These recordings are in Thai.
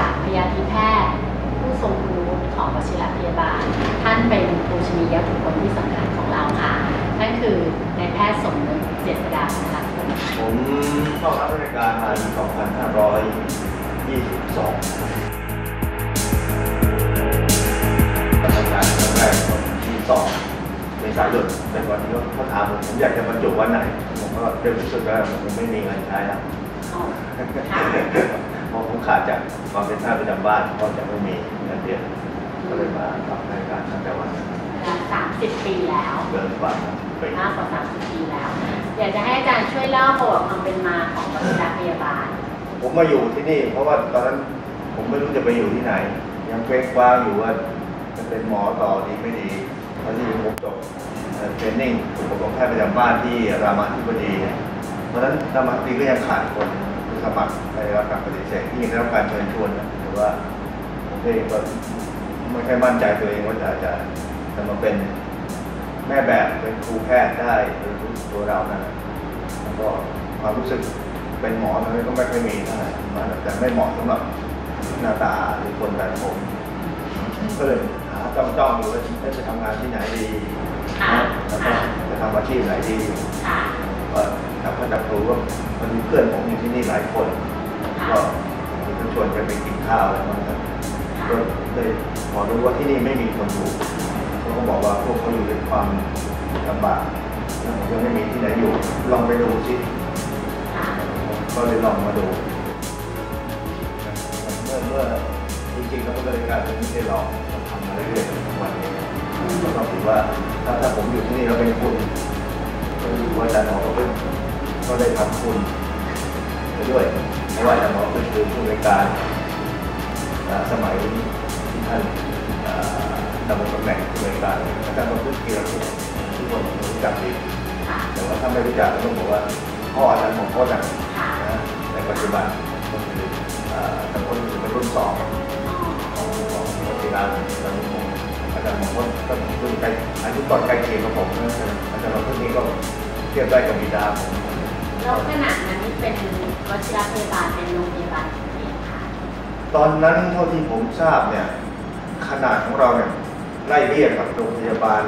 ากพยาธิแพทย์ ผู้ทรงรู้ของวชิระพยาบาล ท่านเป็นปูชนียบุคคลที่สำคัญของเราค่ะนั่นคือนายแพทย์สมนึกเจษดาค่ะผมเข้ารับราชการมาปี2522ทำงานครั้งแรกวันที่สองเมษายนเป็นวันที่เขาถามผมผมอยากจะบรรจุวันไหน ผมก็เดือนพฤศจิกายนผมไม่มีเงินใช้แล้ว ขาดจากความเป็นข้าประจำบ้านเพราะจะไม่มีเงินเดือนก็เลยมาทำรายการตั้งแต่วันนั้นสามสิบปีแล้วเกินกว่าไปมากกว่าสามสิบปีแล้วอยากจะให้อาจารย์ช่วยเล่าประวัติความเป็นมาของปริญญาพยาบาล ผมมาอยู่ที่นี่ เพราะว่าตอนนั้นผมไม่รู้จะไปอยู่ที่ไหน ยังเคว้งคว้างอยู่ว่าจะเป็นหมอต่อดีไม่ดีตอนที่ผมจบเทรนนิ่งผมเป็นแพทย์ประจำบ้านที่รามาธิบดีเนี่ยเพราะฉะนั้นรามาธิบดีก็ยังขาดคนผู้ สมัครในรับการปฏิเสธที่ยังได้รับการเชิญชวนนะหรือว่าผมเองก็ไม่ค่อยมั่นใจตัวเองว่าจะจะจะมาเป็นแม่แบบเป็นครูแพทย์ได้หรือตัวเรานะแล้วก็ความรู้สึกเป็นหมอตอนนี้ก็ไม่ค่อยมีเท่าไหร่มันแต่ไม่เหมาะสำหรับหน้าตาหรือคนแบบผมก็เลยหาจ้องจ้องๆอยู่ว่าจะทำงานที่ไหนดีค่ะแล้วก็ค่ะจะทำอาชีพไหนดีค่ะก็ถ้าเขาจับรู้ว่า มันมีเพื่อนผมอยู่ที่นี่หลายคน ก็จะชวนกันไปกินข้าวอะไรมันก็ก็เลยพอรู้ว่าที่นี่ไม่มีคนอยู่เขาก็บอกว่าพวกเขาอยู่ในความลำบากแล้วผมก็ไม่มีที่ไหนอยู่ ลองไปดูสิก็เลยลองมาดูเมื่อเมื่อจริงๆแล้วก็เลยการเป็นไม่ได้ลองทำมาเรื่อยๆทุกวันนี้ก็ต้องถือว่าถ้าถ้าผมอยู่ที่นี่แล้วเป็นคุณ ก็ได้ทำคุณไปด้วยเพราะว่าจารย์หมอเป็นคือผู้ในวยการสมัยที่ท่านดำรงตำแหน่งผู้ในวยการอาจารย์มาพูดกีฬาทุกทุกคนรู้จักดีแต่ว่าถ้าไม่รู้จักก็ต้องบอกว่าพ่ออาจารย์ของพ่อจังนะในปัจจุบันก็คือเอ่อแต่คนอยู่ในรุ่นสองของของของกีฬาตอนนี้ผมอาจารย์มองว่าก็รุ่นใกล้อายุก่อนใกล้เคียงกับผมนะอาจารย์เราพวกนี้ก็เทียบได้กับบิดาผม แล้วขณะนั้นเป็นวชิรพยาบาลเป็นโรงพยาบาลที่ไหนคะตอนนั้นเท่าที่ผมทราบเนี่ยขนาดของเราเนี่ยไล่เรียกกับโรงพยาบาล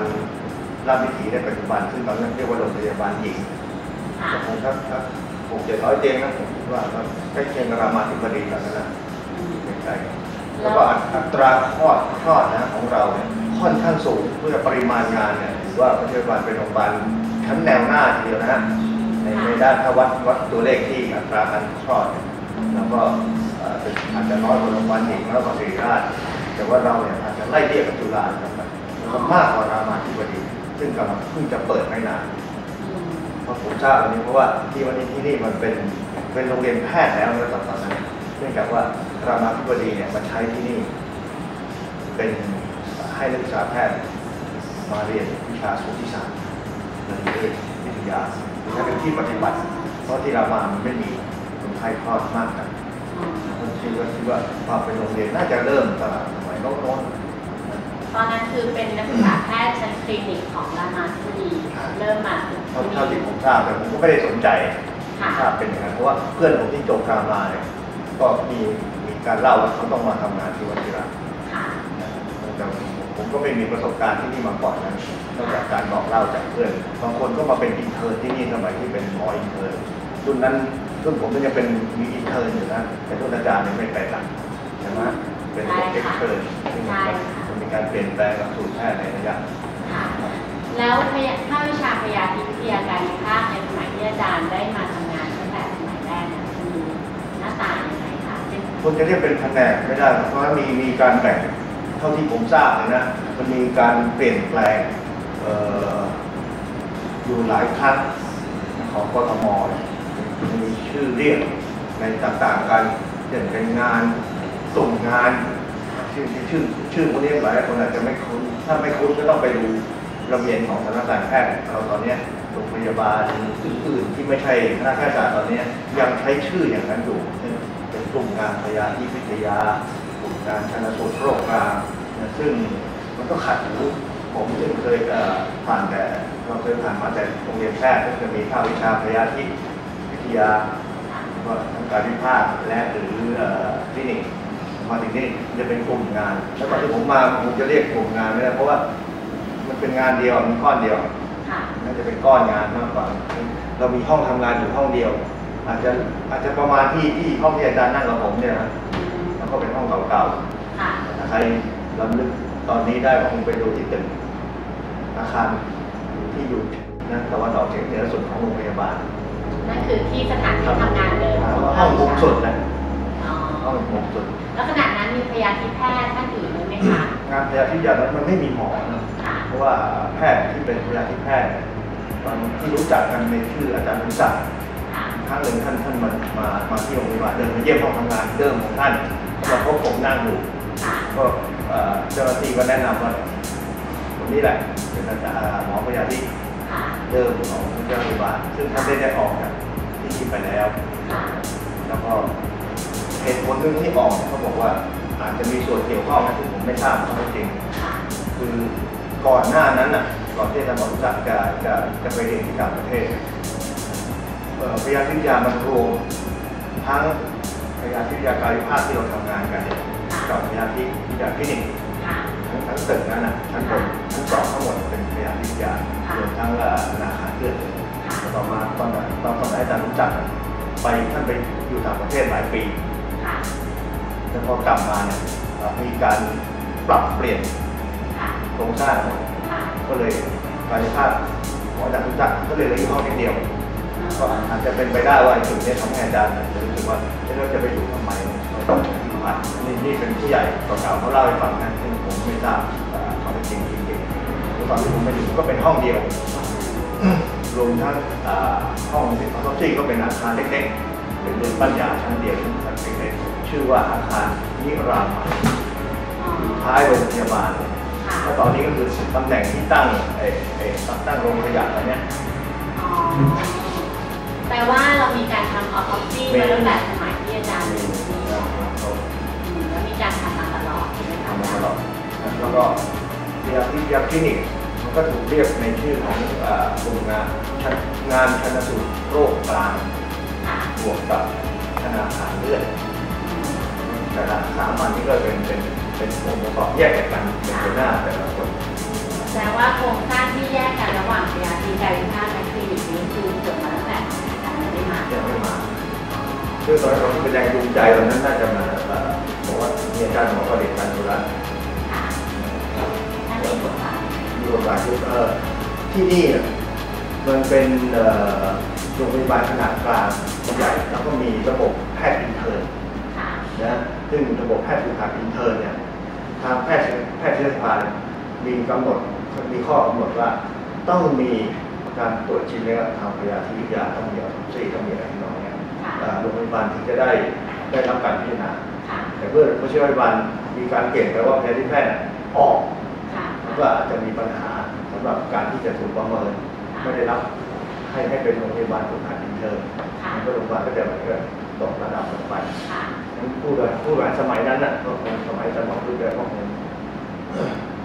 ราชวิถีในปัจจุบันซึ่งตอนนั้นเรียกว่าโรงพยาบาลหญิงค่ะก็คงสักสักหกเจ็ดร้อยเตียงนะผมคิดว่าก็ใกล้เคียงกับรามาธิบดีแบบนั้นนะอืมใกล้ๆแล้วก็อัตราคลอดคลอดนะของเราเนี่ยค่อนข้างสูงเพื่อปริมาณงานเนี่ยถือว่าโรงพยาบาลเป็นโรงพยาบาลชั้นแนวหน้าทีเดียวนะฮะ ในในด้านถ้าวัดวัดตัวเลขที่อัตราการคลอดแล้วก็อาจจะน้อยกว่าโรงพยาบาลหญิงแล้วกว่าศิริราชแต่ว่าเราเนี่ยอาจจะไล่เรียกกับจุฬาครับมากกว่ารามาธิบดี ซึ่งกำลังเพิ่งจะเปิดไม่นานเพราะผมทราบวันนี้เพราะว่าที่วันนี้ที่นี่มันเป็นเป็นโรงเรียนแพทย์แล้วในตอนนั้นเนื่องจากว่ารามาธิบดีเนี่ยมาใช้ที่นี่ เป็นให้นักศึกษาแพทย์มาเรียนวิชาสูติศาสตร์และนิเวศ วิทยาหรือถ้าเป็นที่ปฏิบัติ เพราะที่รามามันไม่มีคนไข้คลอดมากกันอืมผมคิดว่าคิดว่าความเป็นโรงเรียนน่าจะเริ่มตั้งแต่สมัยโน้นตอนนั้นคือเป็นนักศึกษาแพทย์ชั้นคลินิกของรามาธิบดีเริ่มมาถึงเท่าเท่าที่ผมทราบแต่ผมก็ไม่ได้สนใจค่ะทราบเป็นอย่างนั้นเพราะว่าเพื่อนผมที่จบรามาเนี่ยก็มีมีการเล่าว่าเขาต้องมาทำงานที่วัชิระค่ะแต่ผมก็ไม่มีประสบการณ์ที่นี่มาก่อนนั้น นอกจากการบอกเล่าจากเพื่อนบางคนก็มาเป็นอินเทอร์ที่นี่สมัยที่เป็นหมออินเทอร์รุ่นนั้นรุ่นผมก็ยังเป็นมีอินเทอร์อยู่นะแต่รุ่นอาจารย์ยังไม่ไปหลักใช่ไหมเป็นพวกเอ็กเทอร์ที่มันมันมีการเปลี่ยนแปลงหลักสูตรแพทย์ในระยะค่ะแล้วพยาภาควิชาพยาธิวิทยาการภาคในสมัยที่อาจารย์ได้มาทำงานตั้งแต่สมัยแรกเนี่ยมีหน้าตาอย่างไรคะเป็นคนจะเรียกเป็นแผนกไม่ได้เพราะว่ามีมีการแบ่งเท่าที่ผมทราบเลยนะมันมีการเปลี่ยนแปลงเอยู่หลายครั้งของกทมมีชื่อเรียกในต่างๆกันเช่นเป็นงานส่งงาน ชื่อชื่อชื่อพวกนี้หลายคนอาจจะไม่คุ้น ถ้าไม่คุ้นก็ต้องไปดูระเบียนของสำนัการแพทย์เราตอนนี้โรงพยาบาลอื่นๆที่ไม่ใช่คณะแพทยศาสตร์ตอนนี้ยังใช้ชื่ออย่างนั้นอยู่เป็นกลุ่มงานพยาธิวิทยากลุ่มการชันสูตรโรคกลางนซึ่งมันก็ขัดหู ผมซึ่งเคยเอ่อผ่านแต่เราเคยผ่านมาแต่โรงเรียนแพทย์ก็จะมีภาควิชาพยาธิวิทยาก็ทั้งการวิพากษ์และหรือเอ่อคลินิกมาถึงนี่จะเป็นกลุ่มงาน แล้วตอนที่ผมมาผมจะเรียกกลุ่มงานไม่ได้เพราะว่ามันเป็นเป็นงานเดียวมีก้อนเดียวค่ะน่าจะเป็นก้อนงานมากกว่า เรามีห้องทำงานอยู่ห้องเดียว อาจจะอาจจะประมาณที่ที่ห้องที่อาจารย์นั่งกับผมเนี่ยนะอืมแล้วก็เป็นห้องเก่าค่ะๆถ้าใครลำลึกตอนนี้ได้ก็คงไปดูที่ตึก อาคารที่อยู่นะตะวันออกเฉียงเหนือสุดของโรงพยาบาล นั่นคือที่สถานที่ทำงานเดิมอ่าของห้องมุมสุดนะอ๋อห้องมุมสุด แล้วขณะนั้นมีพยาธิแพทย์ท่านอื่นด้วยไหมคะงานพยาธิยานั้นมันไม่มีหมอนะค่ะเพราะว่าแพทย์ที่เป็นพยาธิแพทย์เนี่ยตอนที่รู้จักกันในชื่ออาจารย์บุญศักดิ์ค่ะครั้งหนึ่งท่านท่านมามามาที่โรงพยาบาลเดินมาเยี่ยมห้องทำงานเดิมของท่านมาพบผมนั่งอยู่ค่ะก็เอ่อเจ้าหน้าที่ก็แนะนำว่าค นนี้แหละเป็นอาจารย์หมอพยาธิค่ะเดิมของเจ้าโรงพยาบาลซึ่งท่านได้ได้ออกจากที่นี่ไปแล้วค่ะแล้วก็เหตุผลหนึ่งที่ออกเนี่ยเขาบอกว่าอาจจะมีส่วนเกี่ยวข้องนะที่ผมไม่ทราบข้อเท็จจริงค่ะคือก่อนหน้านั้นน่ะก่อนที่อาจารย์หมอรู้จักจะจะจะไปเรียนที่ต่างประเทศเอ่อพยาธิวิทยามันรวมทั้งพยาธิวิทยากายภาพที่เราทำงานกันเนี่ยกับพยาธิวิทยาคลินิกค่ะ ทั้งทั้งตึกนั้นน่ะชั้นบนชั้นสองทั้งหมดเป็นพยาธิวิทยาค่ะรวมทั้งเอ่อธนาคารเลือดค่ะแล้วต่อมาตอนนั้นตอนตอนนั้นอาจารย์รู้จักน่ะไปท่านไปอยู่ต่างประเทศหลายปีค่ะแล้วพอกลับมาเนี่ยเอ่อมีการปรับเปลี่ยนค่ะโครงสร้างค่ะก็เลยกายภาพหมออาจารย์รู้จักก็เลยเหลืออยู่ห้องนิดเดียวก็อาจจะเป็นไปได้ว่าจุดนี้ทำให้อาจารย์จะรู้สึกว่าเอ๊ะเราจะไปอยู่ทำไมเราต้องอยู่ผ่านนี่นี่เป็นผู้ใหญ่เก่าๆเขาเล่าให้ฟังนะซึ่งผม ไม่ทราบอ่าข้อเท็จจริงจริงๆตอนที่ผมไปอยู่ก็เป็นห้องเดียวรวมทั้งอ่าห้องที่เขาที่ก็เป็นอาคารเล็กๆเป็นเรือนปัญญาชั้นเดียวชั้นเล็กๆชื่อว่าอาคารนิรามาอ๋อท้ายโรงพยาบาลค่ะแล้วตอนนี้ก็คือตำแหน่งที่ตั้งเออเออตั้งโรงพยาบาลอะไรเนี่ยอ๋อแปลว่าเรามีการทำออโตซี่มาตั้งแต่สมัยที่อาจารย์ แล้วก็ยาที่ยาคลินิกมันก็ถูกเรียกในชื่อของกลุ่มงานงานชันสูตรโรคกลางบวกกับธนาคารเลือดแต่ละสามอันนี้ก็เป็นเป็นเป็นองค์ประกอบแยกกันเป็นหัวหน้าแต่ละคนแสดงว่าโครงสร้างที่แยกกันระหว่างพยาธิกายภาพและคลินิกนี้คือเกิดมาตั้งแต่อารไม่มายังไม่มาคือตอนนั้นผมเป็นแรงจูงใจตอนนั้นน่าจะมาเอ่อบอกว่ามีอาจารย์หมอประดิษฐ์การจุฬา ทมีบทบาทคือเอ่อที่นี่เนี่ยมันเป็นเอ่อโรงพยาบาลขนาดกลางใหญ่แล้วก็มีระบบแพทย์อินเทอร์ค่ะนะซึ่งระบบแพทย์ผู้ผ่าอินเทอร์เนี่ยทางแพทย์แพทย์เชื้อพาเนี่ยมีกำหนดมีข้อกำหนดว่าต้องมีการตรวจชิ้นเนื้อทางพยาธิวิทยาต้องมีออโตซี่ต้องมีอะไรที่น้องเนี่ยค่ะเอ่อโรงพยาบาลถึงจะได้ได้รับการพิจารณาค่ะแต่เมื่อผู้ช่วยพยาบาลมีการเปลี่ยนไปว่าพยาธิแพทย์ออกค่ะมัน ก็อาจจะมีปัญหาสำหรับการที่จะถูกประเมินไม่ได้รับให้ให้เป็นโรงพยาบาลผู้ผ่าอินเทอร์ค่ะมันก็โรงพยาบาลก็จะมันก็ตกระดับลงไปค่ะนั้นผู้บริผู้บริหารสมัยนั้นน่ะก็คงสมัยสมองรุ่นแรกก็คง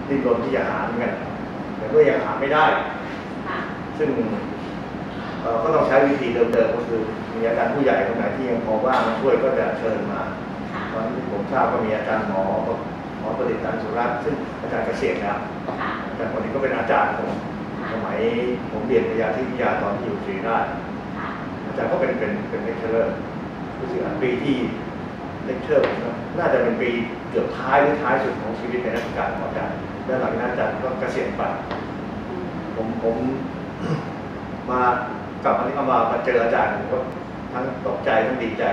ดิ้นรนที่จะหาเหมือนกันแต่ก็ยังหาไม่ได้ค่ะซึ่งเอ่อก็ต้องใช้วิธีเดิมๆก็คือมีอาจารย์ผู้ใหญ่คนไหนที่ยังพอว่างมาช่วยก็จะเชิญมาค่ะตอนที่ผมทราบก็มีอาจารย์หมอ หมอประดิษฐ์การสุรัตน์ซึ่งอาจารย์เกษตรแล้วค่ะอาจารย์คนนี้ก็เป็นอาจารย์ผมสมัยผมเรียนพยาธิวิทยาตอนที่อยู่ศรีราชค่ะอาจารย์ก็เป็นเป็นเป็นเลคเชอร์รู้สึกว่าปีที่เลคเชอร์ผมนะน่าจะเป็นปีเกือบท้ายหรือท้ายสุดของชีวิตในราชการของอาจารย์แล้วหลังจากนั้นอาจารย์ก็เกษียณไปอืมผมผมมากลับมาที่เข้ามามาเจออาจารย์ผมก็ทั้งตกใจทั้งดีใจ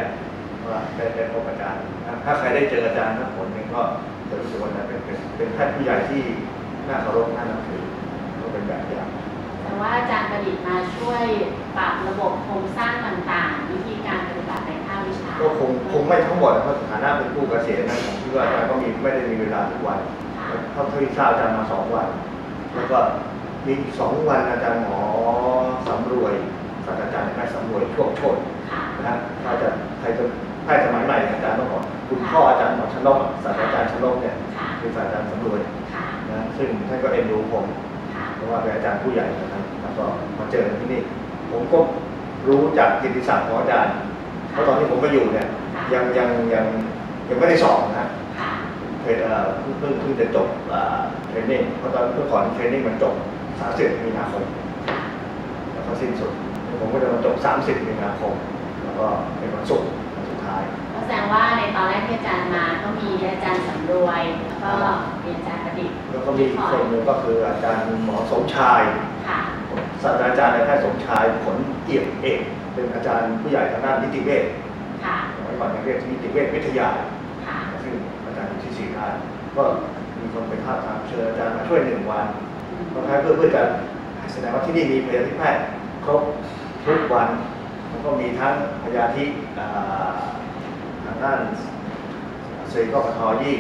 ว่าได้ได้พบอาจารย์ ถ้าถ้าใครได้เจออาจารย์นะผลหนึ่งก็ จะรู้สึกว่าอาจารย์เป็นเป็นเป็นแพทย์ผู้ใหญ่ที่น่าเคารพน่านับถือก็เป็นแบบอย่างแต่ว่าอาจารย์ประดิษฐ์มาช่วยปรับระบบโครงสร้างต่างๆ วิธีการปฏิบัติในภาควิชา ก็คงคงไม่ทั้งหมดนะเพราะฐานะเป็นผู้เกษียณนะผมคิดว่าอาจารย์ก็มีไม่ได้มีเวลาทุกวันค่ะเท่าที่ทราบอาจารย์มาสองวัน แล้วก็มีอีกสองวันอาจารย์หมอสำรวยศาสตราจารย์แม่สำรวยช่วงโชตค่ะนะฮะถ้าจะใครจะ แพทย์สมัยใหม่อาจารย์ต้องบอกคุณพ่ออาจารย์หมอชนกศาสตราจารย์ชนกเนี่ยค่ะคือศาสตราจารย์สำรวยค่ะนะซึ่งท่านก็เอ็นดูผมค่ะเพราะว่าเป็นอาจารย์ผู้ใหญ่นะครับแล้วก็มาเจอกันที่นี่ ผมก็รู้จากกิตติศักดิ์ของอาจารย์เพราะตอนที่ผมมาอยู่เนี่ยยังยังยังยังไม่ได้สอบนะค่ะทรนเอ่อเพิ่งเพิ่งเพิ่งจะจบอ่าเทรนนิ่งเพราะตอนเมื่อก่อนเทรนนิ่งมันจบ 30 มีนาคมแล้วก็สิ้นสุดผมก็จะมาจบ 30 มีนาคม แล้วก็เป็นวันศุกร์ วันสุดท้ายก็แสดงว่าในตอนแรกที่อาจารย์มาก็มีอาจารย์สำรวยแล้วก็มีอาจารย์ประดิษฐ์แล้วก็มีอีกคนหนึ่งก็คืออาจารย์หมอสมชายค่ะศาสตราจารย์นายแพทย์สมชายผลเอี่ยมเอกเป็นอาจารย์ผู้ใหญ่ทางด้านนิติเวชค่ะสมัยก่อนยังเรียกนิติเวชวิทยาค่ะซึ่งอาจารย์อยู่ที่ศรีราชก็มีคนไปท้าบทามเชิญอาจารย์มาช่วยหนึ่งวันอืมก็แค่เพื่อเพื่อจะแสดงว่าที่นี่มีพยาธิแพทย์ครบทุกวันแล้วก็มีทั้งพยาธิอ่า ทางด้านเซอร์ก็ปทอยี่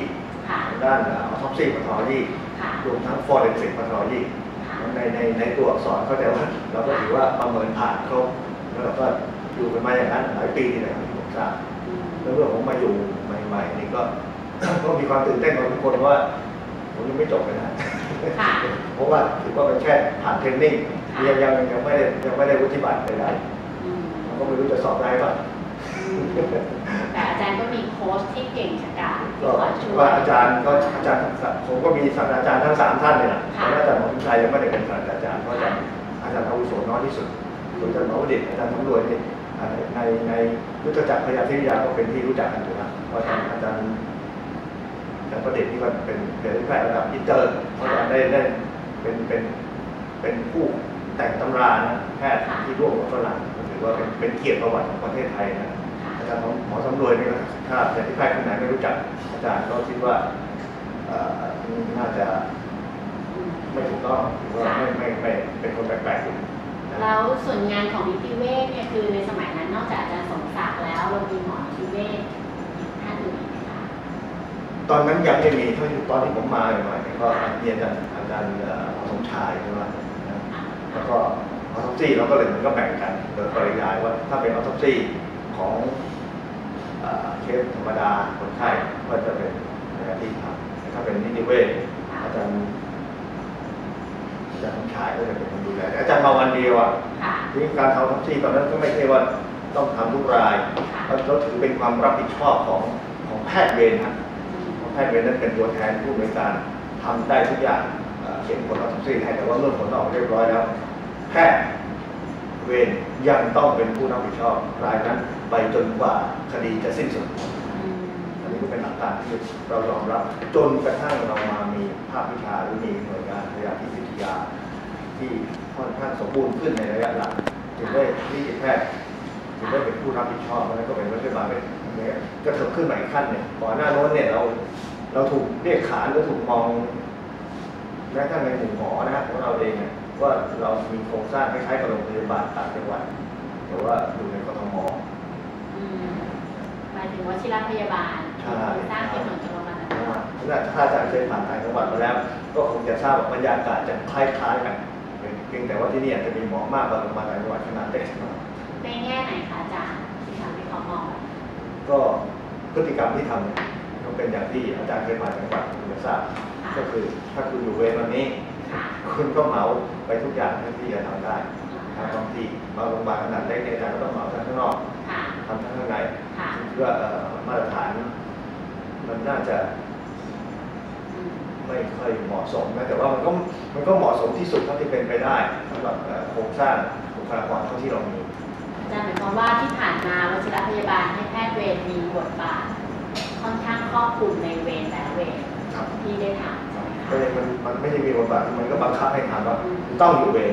ค่ะทางด้านออทอปซี่ปทอยี่ค่ะรวมทั้งฟอร์เรนซิกปทอยี่ค่ะในในในตัวอักษรเข้าใจว่าเราก็ถือว่าประเมินผ่านครบแล้วเราก็อยู่กันมาอย่างนั้นหลายปีทีเดียวที่ผมทราบอืมแล้วเมื่อผมมาอยู่ใหม่ๆนี่ก็ก็มีความตื่นเต้นของทุกคนว่าผมยังไม่จบเลยนะค่ะเพราะว่าถือว่าเป็นแค่ผ่านเทรนนิ่งค่ะยังยังยังไม่ได้ยังไม่ได้วุฒิบัตรใดอืมๆเราก็ไม่รู้จะสอบได้ป่ะอืม แต่อาจารย์ก็มีโค้ชที่เก่งชะกาจที่ก็คอยช่วยว่าอาจารย์ก็อาจารย์ผมก็มีศาสตราจารย์ทั้งสามท่านเนี่ยนะค่ะแต่ว่าอาจารย์หมอพิชัยยังไม่ได้เป็นศาสตราจารย์เพราะอาจารย์อาจารย์อาวุโสน้อยที่สุดส่วนอาจารย์หมอประดิษฐ์อาจารย์สำรวยนี่อ่าในในยุทธจักรพยาธิวิทยาก็เป็นที่รู้จักกันอยู่แล้วเพราะอาจารย์อาจารย์อาจารย์ประดิษฐ์นี่ก็เป็นเป็นแพทย์ระดับอินเตอร์เพราะอาจารย์ได้ได้เป็นเป็นเป็นผู้แต่งตำรานะแพทย์ที่ร่วมกับฝรั่งก็ถือว่าเป็นเป็นเกียรติประวัติของประเทศไทยนะค่ะอา จารย์หมอหมอสำรวยนี่ก็ถ้าแต่ที่แพทย์คนไหนไม่รู้จักอาจารย์ก็คิดว่าเอ่อน่าจะอืมไม่ถูกต้องหรือว่าไม่ไม่ไม่เป็นคนแปลกๆอยู่นะแล้วส่วนงานของนิติเวชเนี่ยคือในสมัยนั้นนอกจากอาจารย์สมศักดิ์แล้วเรามีหมอนิติเวชอีกท่านอื่นอีกไหมคะตอนนั้นยังไม่มีเท่าที่ตอนที่ผมมาใหม่ๆก็มีอาจารย์อาจารย์เอ่อหมอสมชายใช่ไหมนะอะแล้วก็ออทอปซี่เราก็เลยมันก็แบ่งกันโดยปริยายว่าถ้าเป็นออทอปซี่ของ เอ่อเคสธรรมดาคนไข้ก็จะเป็นในอาทิตย์ครับแต่ถ้าเป็นนิติเวชอาจารย์อาจารย์สมชายก็จะเป็นคนดูแลแต่อาจารย์มาวันเดียวอะค่ะทีนี้การทำออทอปซี่ตอนนั้นก็ไม่ใช่ว่าต้องทำทุกรายค่ะเราถือเป็นความรับผิดชอบของของแพทย์เวรนะอืมเพราะแพทย์เวรนั้นเป็นตัวแทนผู้บริการทำได้ทุกอย่างเอ่อเขียนผลออทอปซี่ให้แต่ว่าเมื่อผลออกเรียบร้อยแล้ว แพทย์ เวรยังต้องเป็นผู้รับผิดชอบรายนั้นไปจนกว่าคดีจะสิ้นสุด อันนี้ก็เป็นหลักการที่เรายอมรับจนกระทั่งเรามามีภาควิชาหรือมีหน่วยงานพยาธิวิทยา ที่ค่อนข้างสมบูรณ์ขึ้นในระยะหลังจึงได้นิติแพทย์จึงได้เป็นผู้รับผิดชอบแล้วก็เป็นรัฐบาลเป็นเนี่ยกระเถิบขึ้นมาอีกขั้นหนึ่งก่อนหน้าโน้นเนี่ยเราเราถูกเรียกขานหรือถูกมองแม้กระทั่งในหมู่หมอนะครับของเราเองเนี่ย ว่าเรามีโครงสร้างคล้ายๆกับโรงพยาบาลต่างจังหวัดแต่ว่าอยู่ในกทมอืมหมายถึงวชิรพยาบาลใช่สร้างขึ้นเหมือนกับโรงพยาบาลต่างจังหวัดถ้าถ้าอาจารย์เคยผ่านต่างจังหวัดมาแล้ว ก็คงจะทราบว่าบรรยากาศจะคล้ายๆกันเพียงแต่ว่าที่นี่อาจจะมีหมอมากกว่าโรงพยาบาลต่างจังหวัดขนาดเล็กหน่อยในแง่ไหนคะอาจารย์ที่ทำให้เขามองแบบก็พฤติกรรมที่ทำเนี่ยก็เป็นอย่างที่อาจารย์เคยผ่านจังหวัดคุณจะทราบค่ะก็คือถ้าคุณอยู่เวรวันนี้ ค่ะคุณก็เหมาไปทุกอย่างที่จะทำได้ทางท้องที่มาโรงพยาบาลขนาดเล็กเนี่ยอาจารย์ก็ต้องเหมาทั้งข้างนอกค่ะทำทั้งข้างในค่ะเพื่อเอ่อมาตรฐาน มันน่าจะอืมไม่ค่อยเหมาะสมนะแต่ว่ามันก็มันก็เหมาะสมที่สุดเท่าที่เป็นไปได้สำหรับเอ่อโครงสร้างบุคลากรเท่าที่เรามีอาจารย์หมายความว่าที่ผ่านมาวชิรพยาบาลให้แพทย์เวรมีบทบาทค่อนข้างครอบคลุมในเวรแต่ละเวรครับที่ได้ทำใช่ไหมคะ ก็เลยมันมันไม่ได้มีบทบาทมันก็บังคับให้ทำว่าต้องอยู่เวร